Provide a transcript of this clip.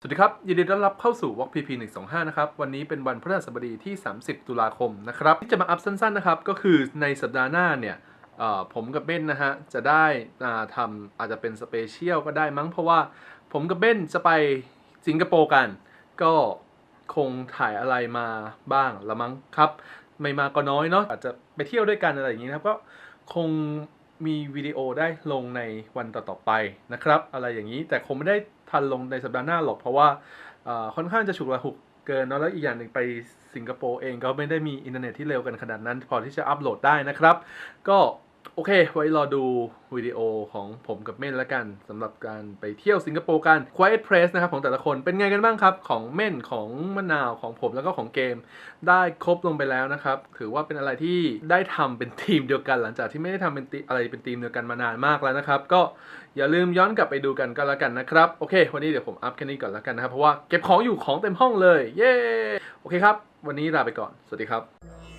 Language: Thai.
สวัสดีครับ ยินดีต้อนรับเข้าสู่ Walk PP 125 นะครับ วันนี้เป็นวันพฤหัสบดีที่ 30 ตุลาคมนะครับ ที่จะมาอัพสั้นๆนะครับ ก็คือในสัปดาห์หน้าเนี่ยผมกับเบ้นนะฮะ จะได้ทำอาจจะเป็นสเปเชียลก็ได้มั้งเพราะว่าผมกับเบ้นจะไปสิงคโปร์กัน ก็คงถ่ายอะไรมาบ้างละมั้งครับ ไม่มากก็น้อยเนาะอาจจะไปเที่ยวด้วยกันอะไรอย่างนี้นะครับก็คง มีวิดีโอได้ลงในวันต่อๆไปนะครับ อะไรอย่างนี้แต่คงไม่ได้ทันลงในสัปดาห์หน้าหรอก เพราะว่าค่อนข้างจะฉุกระหุกเกินเนอะแล้วอีกอย่างหนึ่งไปสิงคโปร์เองก็ไม่ได้มีอินเทอร์เน็ตที่เร็วกันขนาดนั้น พอที่จะอัปโหลดได้นะครับ ก็ โอเค ไว้รอดูวิดีโอของผมกับเม่นแล้วกันสำหรับการไปเที่ยวสิงคโปร์กัน Quiet Place นะครับของแต่ละคนเป็นไงกันบ้างครับ ของเม่นของมะนาวของผมแล้วก็ของเกม ได้ครบลงไปแล้วนะครับ ถือว่าเป็นอะไรที่ได้ทำเป็นทีมเดียวกัน หลังจากที่ไม่ได้ทำเป็นอะไรเป็นทีมเดียวกันมานานมากแล้วนะครับ ก็อย่าลืมย้อนกลับไปดูกันก็แล้วกันนะครับโอเค วันนี้เดี๋ยวผมอัพแค่นี้ก่อนแล้วกันนะครับเพราะว่าเก็บของอยู่ของเต็มห้องเลยเย้โอเคครับ วันนี้ลาไปก่อนสวัสดีครับ